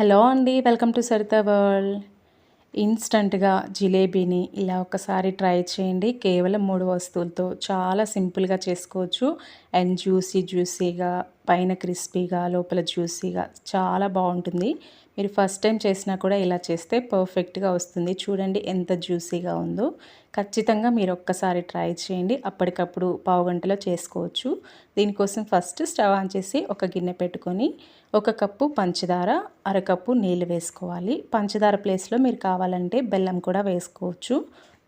Hello అండి welcome to Saritha world. ఇన్స్టంట్గా జిలేబీని ఇలా ఒకసారి ట్రై చేయండి. కేవలం మూడు వస్తువులతో చాలా సింపుల్గా చేసుకోవచ్చు. అండ్ జ్యూసీ జ్యూసీగా పైన క్రిస్పీగా లోపల జ్యూసీగా చాలా బాగుంటుంది. మీరు ఫస్ట్ టైం చేసినా కూడా ఇలా చేస్తే పర్ఫెక్ట్గా వస్తుంది. చూడండి ఎంత జ్యూసీగా ఉందో. ఖచ్చితంగా మీరు ఒక్కసారి ట్రై చేయండి. అప్పటికప్పుడు పావు గంటలో చేసుకోవచ్చు. దీనికోసం ఫస్ట్ స్టవ్ ఆన్ చేసి ఒక గిన్నె పెట్టుకొని ఒక కప్పు పంచదార అరకప్పు నీళ్ళు వేసుకోవాలి. పంచదార ప్లేస్లో మీరు కావాలంటే బెల్లం కూడా వేసుకోవచ్చు.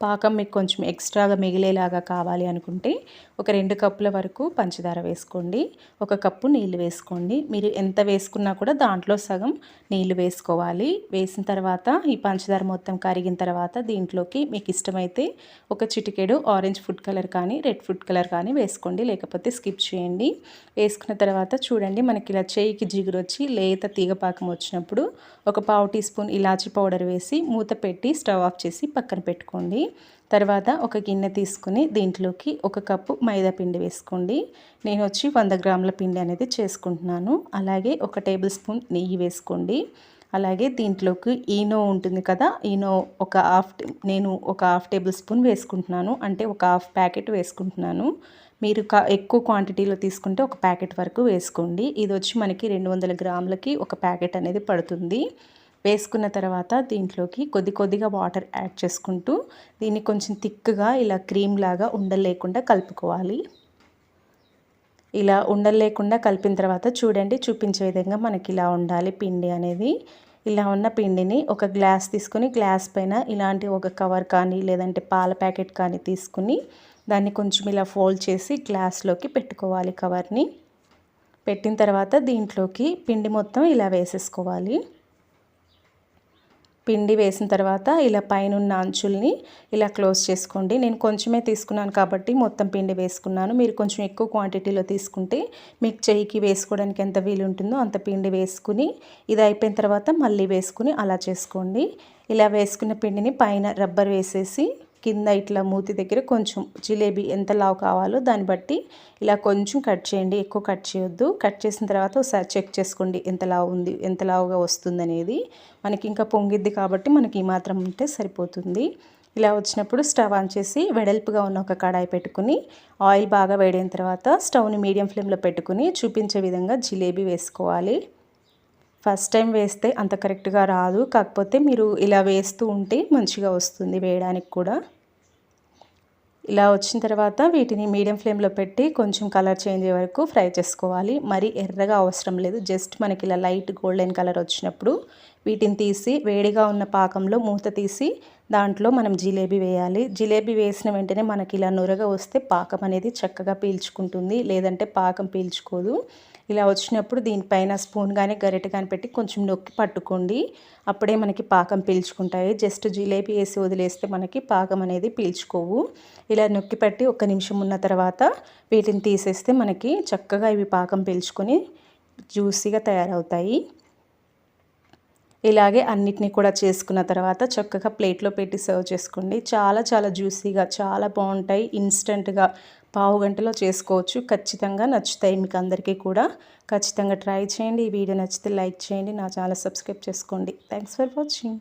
పాకం మీకు కొంచెం ఎక్స్ట్రాగా మిగిలేలాగా కావాలి అనుకుంటే ఒక రెండు కప్పుల వరకు పంచదార వేసుకోండి. ఒక కప్పు నీళ్ళు వేసుకోండి. మీరు ఎంత వేసుకున్నా కూడా దాంట్లో సగం నీళ్ళు వేసుకోవాలి. వేసిన తర్వాత ఈ పంచదార మొత్తం కరిగిన తర్వాత దీంట్లోకి మీకు ఇష్టమైతే ఒక చిటికెడు ఆరెంజ్ ఫుడ్ కలర్ కానీ రెడ్ ఫుడ్ కలర్ కానీ వేసుకోండి. లేకపోతే స్కిప్ చేయండి. వేసుకున్న తర్వాత చూడండి మనకి ఇలా చేయికి జిగురు వచ్చి లేత తీగపాకం వచ్చినప్పుడు ఒక పావు టీ స్పూన్ ఇలాచి పౌడర్ వేసి మూత పెట్టి స్టవ్ ఆఫ్ చేసి పక్కన పెట్టుకోండి. తర్వాత ఒక గిన్నె తీసుకుని దీంట్లోకి ఒక కప్పు మైదా పిండి వేసుకోండి. నేను వచ్చి వంద గ్రాముల పిండి అనేది చేసుకుంటున్నాను. అలాగే ఒక టేబుల్ స్పూన్ నెయ్యి వేసుకోండి. అలాగే దీంట్లోకి ఈనో ఉంటుంది కదా ఈనో ఒక హాఫ్ నేను ఒక హాఫ్ టేబుల్ స్పూన్ వేసుకుంటున్నాను. అంటే ఒక హాఫ్ ప్యాకెట్ వేసుకుంటున్నాను. మీరు ఎక్కువ క్వాంటిటీలో తీసుకుంటే ఒక ప్యాకెట్ వరకు వేసుకోండి. ఇది వచ్చి మనకి రెండు వందల గ్రాములకి ఒక ప్యాకెట్ అనేది పడుతుంది. వేసుకున్న తర్వాత దీంట్లోకి కొద్ది కొద్దిగా వాటర్ యాడ్ చేసుకుంటూ దీన్ని కొంచెం థిక్గా ఇలా క్రీమ్ లాగా ఉండలేకుండా కలుపుకోవాలి. ఇలా ఉండలేకుండా కలిపిన తర్వాత చూడండి చూపించే విధంగా మనకి ఇలా ఉండాలి పిండి అనేది. ఇలా ఉన్న పిండిని ఒక గ్లాస్ తీసుకొని గ్లాస్ పైన ఇలాంటి ఒక కవర్ కానీ లేదంటే పాల ప్యాకెట్ కానీ తీసుకుని దాన్ని కొంచెం ఇలా ఫోల్డ్ చేసి గ్లాస్లోకి పెట్టుకోవాలి కవర్ని. పెట్టిన తర్వాత దీంట్లోకి పిండి మొత్తం ఇలా వేసేసుకోవాలి. పిండి వేసిన తర్వాత ఇలా పైన ఉన్న అంచుల్ని ఇలా క్లోజ్ చేసుకోండి. నేను కొంచెమే తీసుకున్నాను కాబట్టి మొత్తం పిండి వేసుకున్నాను. మీరు కొంచెం ఎక్కువ క్వాంటిటీలో తీసుకుంటే మీకు చెయ్యికి వేసుకోవడానికి ఎంత వీలు ఉంటుందో అంత పిండి వేసుకుని ఇది అయిపోయిన తర్వాత మళ్ళీ వేసుకుని అలా చేసుకోండి. ఇలా వేసుకున్న పిండిని పైన రబ్బర్ వేసేసి కింద ఇట్లా మూతి దగ్గర కొంచెం జిలేబీ ఎంత లావు కావాలో దాన్ని బట్టి ఇలా కొంచెం కట్ చేయండి ఎక్కువ కట్ చేయొద్దు. కట్ చేసిన తర్వాత ఒకసారి చెక్ చేసుకోండి ఎంత లావు ఉంది ఎంత లావుగా వస్తుంది అనేది. మనకి ఇంకా పొంగిద్ది కాబట్టి మనకి ఈ మాత్రం ఉంటే సరిపోతుంది. ఇలా వచ్చినప్పుడు స్టవ్ ఆన్ చేసి వెడల్పుగా ఉన్న ఒక కడాయి పెట్టుకుని ఆయిల్ బాగా వేడైన తర్వాత స్టవ్ని మీడియం ఫ్లేమ్లో పెట్టుకుని చూపించే విధంగా జిలేబీ వేసుకోవాలి. ఫస్ట్ టైం వేస్తే అంత కరెక్ట్గా రాదు. కాకపోతే మీరు ఇలా వేస్తూ ఉంటే మంచిగా వస్తుంది వేయడానికి కూడా. ఇలా వచ్చిన తర్వాత వీటిని మీడియం ఫ్లేమ్లో పెట్టి కొంచెం కలర్ చేంజ్ అయ్యే వరకు ఫ్రై చేసుకోవాలి. మరి ఎర్రగా అవసరం లేదు. జస్ట్ మనకి ఇలా లైట్ గోల్డెన్ కలర్ వచ్చినప్పుడు వీటిని తీసి వేడిగా ఉన్న పాకంలో మూత తీసి దాంట్లో మనం జిలేబీ వేయాలి. జిలేబీ వేసిన వెంటనే మనకి ఇలా నురగ వస్తే పాకం అనేది చక్కగా పీల్చుకుంటుంది. లేదంటే పాకం పీల్చుకోదు. ఇలా వచ్చినప్పుడు దీనిపైన స్పూన్ కానీ గరిటె కానీ పెట్టి కొంచెం నొక్కి పట్టుకోండి. అప్పుడే మనకి పాకం పీల్చుకుంటాయి. జస్ట్ జిలేబీ వేసి వదిలేస్తే మనకి పాకం అనేది పీల్చుకోవు. ఇలా నొక్కి పెట్టి ఒక నిమిషం ఉన్న తర్వాత వీటిని తీసేస్తే మనకి చక్కగా ఇవి పాకం పీల్చుకొని జ్యూసీగా తయారవుతాయి. ఇలాగే అన్నిటినీ కూడా చేసుకున్న తర్వాత చక్కగా ప్లేట్లో పెట్టి సర్వ్ చేసుకోండి. చాలా చాలా జ్యూసీగా చాలా బాగుంటాయి. ఇన్స్టెంట్గా పావు గంటలో చేసుకోవచ్చు. ఖచ్చితంగా నచ్చుతాయి మీకు అందరికీ కూడా. ఖచ్చితంగా ట్రై చేయండి. ఈ వీడియో నచ్చితే లైక్ చేయండి. నా ఛానల్ సబ్స్క్రైబ్ చేసుకోండి. Thanks for watching.